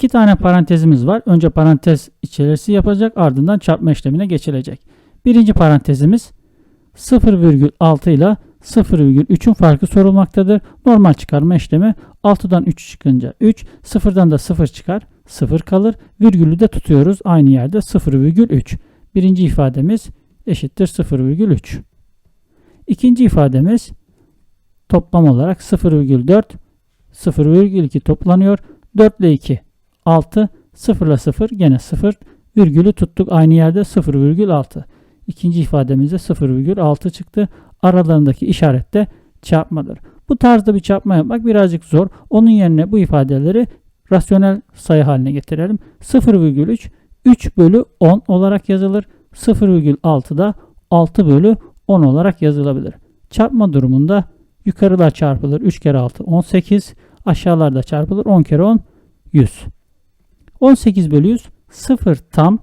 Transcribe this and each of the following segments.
İki tane parantezimiz var. Önce parantez içerisi yapacak ardından çarpma işlemine geçilecek. Birinci parantezimiz 0,6 ile 0,3'ün farkı sorulmaktadır. Normal çıkarma işlemi 6'dan 3 çıkınca 3, 0'dan da 0 çıkar, 0 kalır. Virgülü de tutuyoruz aynı yerde 0,3. Birinci ifademiz eşittir 0,3. İkinci ifademiz toplam olarak 0,4, 0,2 toplanıyor. 4 ile 2 6, 0 ile 0 gene 0, virgülü tuttuk aynı yerde 0,6. İkinci ifademizde 0,6 çıktı. Aralarındaki işaret de çarpmadır. Bu tarzda bir çarpma yapmak birazcık zor. Onun yerine bu ifadeleri rasyonel sayı haline getirelim. 0,3 3 bölü 10 olarak yazılır. 0,6 da 6 bölü 10 olarak yazılabilir. Çarpma durumunda yukarılar çarpılır. 3 kere 6 18. Aşağılarda çarpılır. 10 kere 10 100. 18 bölü 100 0 tam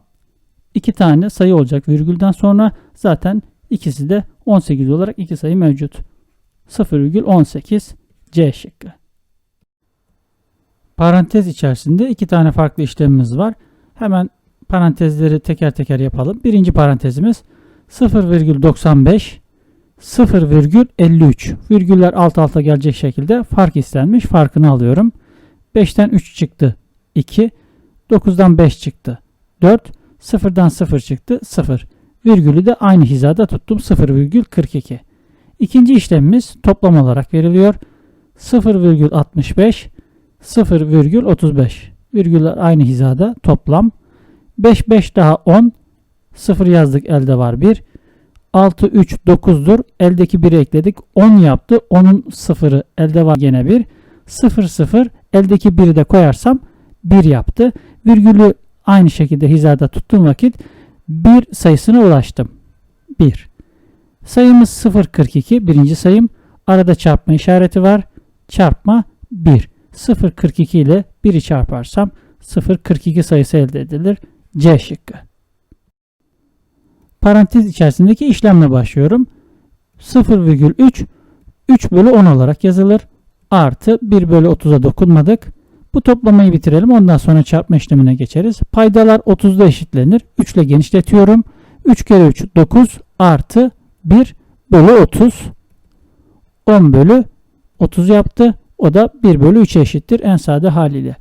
2 tane sayı olacak virgülden sonra zaten ikisi de 18 olarak iki sayı mevcut. 0,18 C şıkkı. Parantez içerisinde iki tane farklı işlemimiz var. Hemen parantezleri teker teker yapalım. Birinci parantezimiz 0,95 0,53 virgüller alt alta gelecek şekilde fark istenmiş. Farkını alıyorum. 5'ten 3 çıktı 2. 9'dan 5 çıktı. 4. 0'dan 0 çıktı 0. Virgülü de aynı hizada tuttum 0,42. İkinci işlemimiz toplam olarak veriliyor. 0,65 0,35 virgüller aynı hizada toplam. 5 5 daha 10 0 yazdık elde var 1 6 3 9'dur eldeki 1'i ekledik. 10 yaptı. 10'un 0'ı elde var gene 1 0 0 eldeki 1'i de koyarsam 1 yaptı virgülü aynı şekilde hizada tuttuğum vakit 1 sayısına ulaştım 1 sayımız 0,42 birinci sayım arada çarpma işareti var çarpma 1 0,42 ile 1'i çarparsam 0,42 sayısı elde edilir. C şıkkı. Parantez içerisindeki işlemle başlıyorum. 0,3 3 bölü 10 olarak yazılır. Artı 1 bölü 30'a dokunmadık. Bu toplamayı bitirelim. Ondan sonra çarpma işlemine geçeriz. Paydalar 30'da eşitlenir. 3 ile genişletiyorum. 3 kere 3 9 artı 1 bölü 30. 10 bölü 30 yaptı. O da 1 bölü 3'e eşittir en sade haliyle.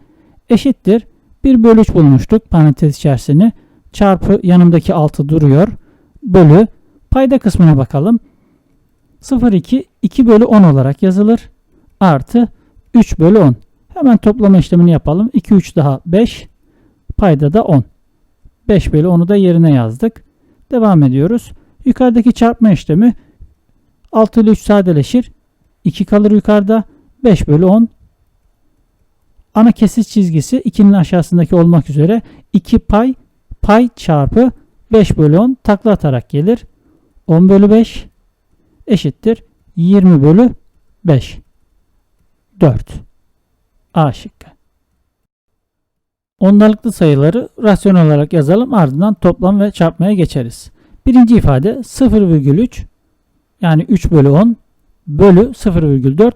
Eşittir. 1 bölü 3 bulmuştuk parantez içerisini. Çarpı yanımdaki 6 duruyor. Bölü. Payda kısmına bakalım. 0,2 2 bölü 10 olarak yazılır. Artı 3 bölü 10. Hemen toplama işlemini yapalım. 2 3 daha 5. Payda da 10. 5 bölü 10'u da yerine yazdık. Devam ediyoruz. Yukarıdaki çarpma işlemi 6 ile 3 sadeleşir. 2 kalır yukarıda. 5 bölü 10. Ana kesit çizgisi 2'nin aşağısındaki olmak üzere 2 pay pay çarpı 5 bölü 10 takla atarak gelir. 10 bölü 5 eşittir 20 bölü 5. 4. A şıkkı. Ondalıklı sayıları rasyonel olarak yazalım ardından toplam ve çarpmaya geçeriz. Birinci ifade 0,3 yani 3 bölü 10 bölü 0,4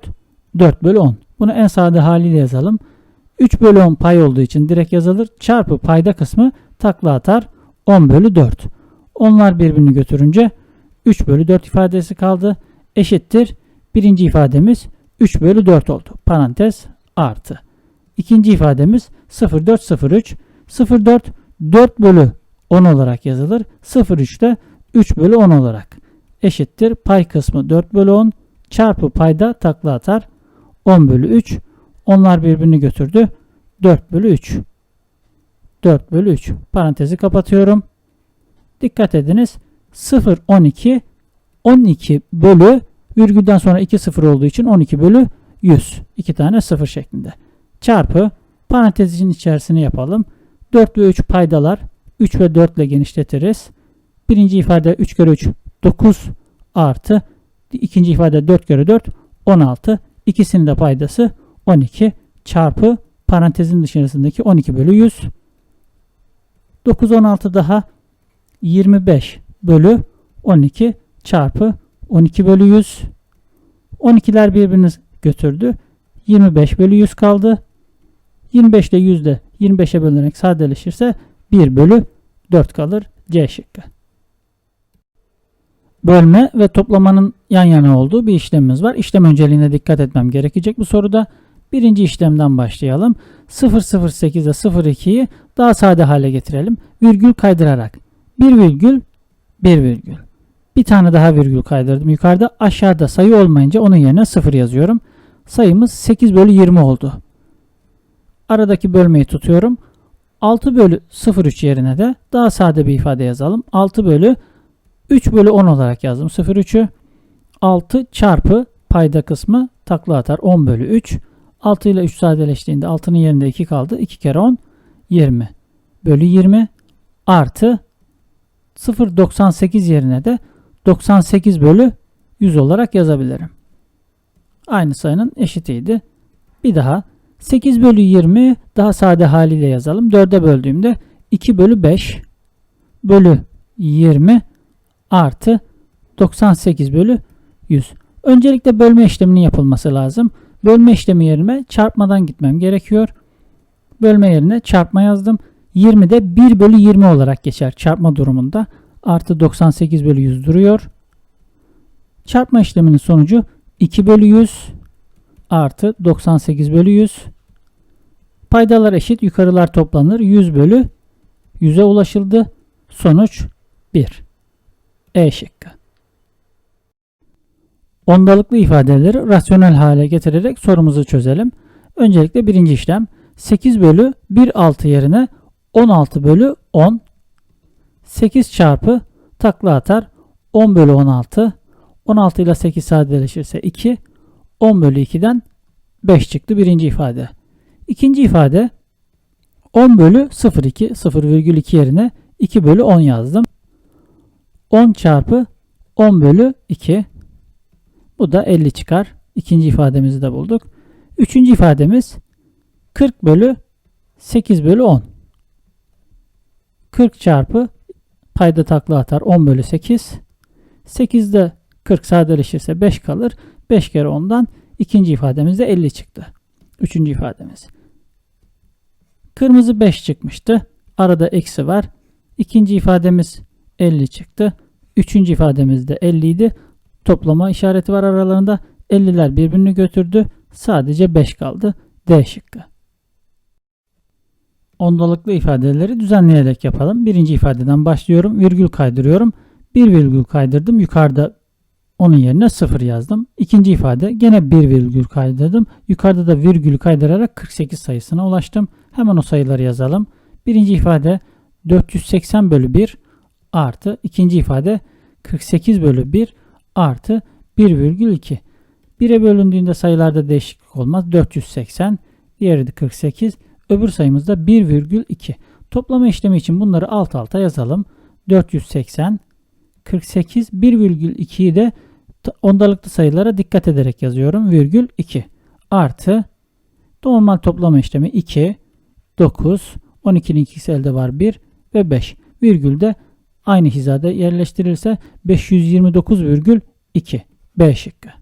4 bölü 10. Bunu en sade haliyle yazalım. 3 bölü 10 pay olduğu için direkt yazılır. Çarpı payda kısmı takla atar. 10 bölü 4. Onlar birbirini götürünce 3 bölü 4 ifadesi kaldı. Eşittir. Birinci ifademiz 3 bölü 4 oldu. Parantez artı. İkinci ifademiz 0,403. 0,4 4 bölü 10 olarak yazılır. 0,3 de 3 bölü 10 olarak. Eşittir. Pay kısmı 4 bölü 10 çarpı payda takla atar. 10 bölü 3. Onlar birbirini götürdü. 4 bölü 3. 4 bölü 3. Parantezi kapatıyorum. Dikkat ediniz. 0, 12, 12 bölü virgülden sonra 2 sıfır olduğu için 12 bölü 100. 2 tane sıfır şeklinde. Çarpı parantezin içerisine yapalım. 4 ve 3 paydalar. 3 ve 4 ile genişletiriz. Birinci ifade 3 kere 3 9 artı ikinci ifade 4 kere 4 16. İkisinin de paydası 12 çarpı parantezin dışarısındaki 12 bölü 100. 9 16 daha 25 bölü 12 çarpı 12 bölü 100. 12'ler birbirini götürdü. 25 bölü 100 kaldı. 25 ile 100 de 25'e bölünerek sadeleşirse 1 bölü 4 kalır. C şıkkı. Bölme ve toplamanın yan yana olduğu bir işlemimiz var. İşlem önceliğine dikkat etmem gerekecek bu soruda. Birinci işlemden başlayalım. 008 ile 02'yi daha sade hale getirelim. Virgül kaydırarak. 1 virgül 1 virgül. Bir tane daha virgül kaydırdım yukarıda. Aşağıda sayı olmayınca onun yerine 0 yazıyorum. Sayımız 8 bölü 20 oldu. Aradaki bölmeyi tutuyorum. 6 bölü 03 yerine de daha sade bir ifade yazalım. 6 bölü 3 bölü 10 olarak yazdım 03'ü. 6 çarpı payda kısmı takla atar 10 bölü 3. 6 ile 3 sadeleştiğinde 6'nın yerinde 2 kaldı. 2 kere 10 20 bölü 20 artı 0.98 yerine de 98 bölü 100 olarak yazabilirim. Aynı sayının eşitiydi. Bir daha 8 bölü 20 daha sade haliyle yazalım. 4'e böldüğümde 2 bölü 5 bölü 20 artı 98 bölü 100. Öncelikle bölme işleminin yapılması lazım. Bölme işlemi yerine çarpmadan gitmem gerekiyor. Bölme yerine çarpma yazdım. 20 de 1 bölü 20 olarak geçer çarpma durumunda. Artı 98 bölü 100 duruyor. Çarpma işleminin sonucu 2 bölü 100 artı 98 bölü 100. Paydalar eşit yukarılar toplanır. 100 bölü 100'e ulaşıldı. Sonuç 1. E şıkkı. Ondalıklı ifadeleri rasyonel hale getirerek sorumuzu çözelim. Öncelikle birinci işlem 8 bölü 1 6 yerine 16 bölü 10 8 çarpı takla atar 10 bölü 16 16 ile 8 sadeleşirse 2 10 bölü 2'den 5 çıktı birinci ifade. İkinci ifade 10 bölü 0,2 0,2 yerine 2 bölü 10 yazdım. 10 çarpı 10 bölü 2 bu da 50 çıkar. İkinci ifademizi de bulduk. Üçüncü ifademiz 40 bölü 8 bölü 10. 40 çarpı payda takla atar 10 bölü 8. 8'de 40 sadeleşirse 5 kalır. 5 kere 10'dan ikinci ifademizde 50 çıktı. Üçüncü ifademiz. Kırmızı 5 çıkmıştı. Arada eksi var. İkinci ifademiz 50 çıktı. Üçüncü ifademiz de 50 idi. Toplama işareti var aralarında. 50'ler birbirini götürdü. Sadece 5 kaldı. D şıkkı. Ondalıklı ifadeleri düzenleyerek yapalım. Birinci ifadeden başlıyorum. Virgül kaydırıyorum. Bir virgül kaydırdım. Yukarıda onun yerine 0 yazdım. İkinci ifade gene bir virgül kaydırdım. Yukarıda da virgülü kaydırarak 48 sayısına ulaştım. Hemen o sayıları yazalım. Birinci ifade 480 bölü 1 artı ikinci ifade 48 bölü 1 artı 1,2. 1'e bölündüğünde sayılarda değişiklik olmaz. 480, diğeri de 48. Öbür sayımız da 1,2. Toplama işlemi için bunları alt alta yazalım. 480, 48, 1,2'yi de ondalıklı sayılara dikkat ederek yazıyorum. Virgül 2 artı normal toplama işlemi 2, 9, 12'nin ikisi elde var 1 ve 5. Virgül de aynı hizada yerleştirilirse 529,2 B şıkkı.